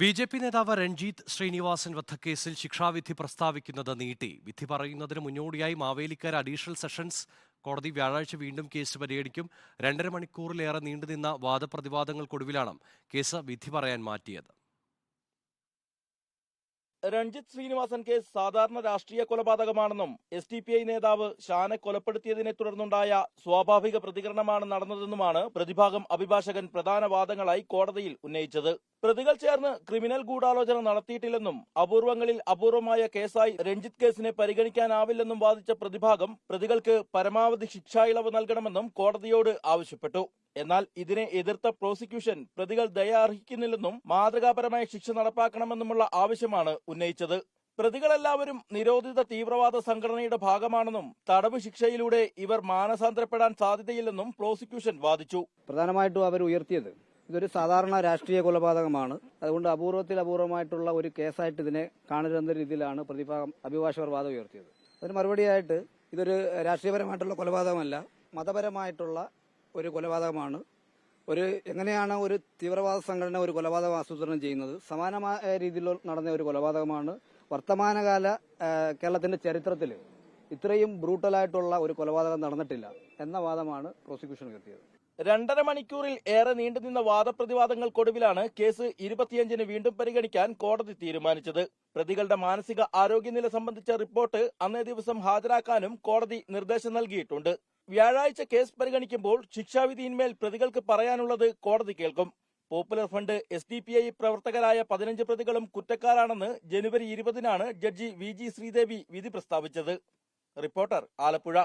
B J P നേതാവ് രൺജീത് ശ്രീനിവാസൻ വധക്കേസിൽ ശിക്ഷാവിധി പ്രസ്താവിക്കുന്നത് നീട്ടി. വിധി പറയുന്നതിന് മുന്നോടിയായി മാവേലിക്കാർ അഡീഷണൽ സെഷൻസ് കോടതി വ്യാഴാഴ്ച വീണ്ടും കേസ് പരിഗണിക്കും. രണ്ടര മണിക്കൂറിലേറെ നീണ്ടുനിന്ന വാദപ്രതിവാദങ്ങൾക്കൊടുവിലാണ് കേസ് വിധി പറയാൻ മാറ്റിയത്. രഞ്ജിത്ത് ശ്രീനിവാസൻ കേസ് സാധാരണ രാഷ്ട്രീയ കൊലപാതകമാണെന്നും എസ് ഡി പി ഐ നേതാവ് ഷാനെ കൊലപ്പെടുത്തിയതിനെ തുടർന്നുണ്ടായ സ്വാഭാവിക പ്രതികരണമാണ് നടന്നതെന്നുമാണ് പ്രതിഭാഗം അഭിഭാഷകൻ പ്രധാന വാദങ്ങളായി കോടതിയിൽ ഉന്നയിച്ചത്. പ്രതികൾ ചേർന്ന് ക്രിമിനൽ ഗൂഢാലോചന നടത്തിയിട്ടില്ലെന്നും അപൂർവങ്ങളിൽ അപൂർവമായ കേസായി രഞ്ജിത്ത് കേസിനെ പരിഗണിക്കാനാവില്ലെന്നും വാദിച്ച പ്രതിഭാഗം പ്രതികൾക്ക് പരമാവധി ശിക്ഷാ ഇളവ് നൽകണമെന്നും കോടതിയോട് ആവശ്യപ്പെട്ടു. എന്നാൽ ഇതിനെ എതിർത്ത പ്രോസിക്യൂഷൻ പ്രതികൾ ദയ അർഹിക്കുന്നില്ലെന്നും മാതൃകാപരമായ ശിക്ഷ നടപ്പാക്കണമെന്നുമുള്ള ആവശ്യമാണ് ഉന്നയിച്ചത്. പ്രതികളെല്ലാവരും നിരോധിത തീവ്രവാദ സംഘടനയുടെ ഭാഗമാണെന്നും തടവ് ശിക്ഷയിലൂടെ ഇവർ മാനസാന്തരപ്പെടാൻ സാധ്യതയില്ലെന്നും പ്രോസിക്യൂഷൻ വാദിച്ചു. പ്രധാനമായിട്ടും അവർ ഉയർത്തിയത് ഇതൊരു സാധാരണ രാഷ്ട്രീയ കൊലപാതകമാണ്. അതുകൊണ്ട് അപൂർവത്തിൽ അപൂർവമായിട്ടുള്ള ഒരു കേസായിട്ട് ഇതിനെ കാണരുതെന്ന രീതിയിലാണ് പ്രതിഭാഗം അഭിഭാഷകർ വാദം ഉയർത്തിയത് അതിന് മറുപടിയായിട്ട് ഇതൊരു രാഷ്ട്രീയപരമായിട്ടുള്ള കൊലപാതകമല്ല മതപരമായിട്ടുള്ള ഒരു കൊലപാതകമാണ്. ഒരു എങ്ങനെയാണ് ഒരു തീവ്രവാദ സംഘടന ഒരു കൊലപാതകം ആസൂത്രണം ചെയ്യുന്നത്? സമാനമായ രീതിയിൽ നടന്ന ഒരു കൊലപാതകമാണ്. വർത്തമാനകാല കേരളത്തിന്റെ ചരിത്രത്തിൽ ഇത്രയും ബ്രൂട്ടലായിട്ടുള്ള ഒരു കൊലപാതകം നടന്നിട്ടില്ല എന്ന വാദമാണ് പ്രോസിക്യൂഷൻ ഉയർത്തിയത്. രണ്ടര മണിക്കൂറിൽ ഏറെ നീണ്ടുനിന്ന വാദപ്രതിവാദങ്ങൾക്കൊടുവിലാണ് കേസ് ഇരുപത്തിയഞ്ചിന് വീണ്ടും പരിഗണിക്കാൻ കോടതി തീരുമാനിച്ചത്. പ്രതികളുടെ മാനസിക ആരോഗ്യനില സംബന്ധിച്ച റിപ്പോർട്ട് അന്നേ ദിവസം ഹാജരാക്കാനും കോടതി നിർദ്ദേശം നൽകിയിട്ടുണ്ട്. വ്യാഴാഴ്ച കേസ് പരിഗണിക്കുമ്പോൾ ശിക്ഷാവിധിയിന്മേൽ പ്രതികൾക്ക് പറയാനുള്ളത് കോടതി കേൾക്കും. Popular front S D P I പ്രവർത്തകരായ പതിനഞ്ച് പ്രതികളും കുറ്റക്കാരാണെന്ന് ജനുവരി ഇരുപതിനാണ് ജഡ്ജി വി ജി ശ്രീദേവി വിധി പ്രസ്താവിച്ചത്. റിപ്പോർട്ടർ ആലപ്പുഴ.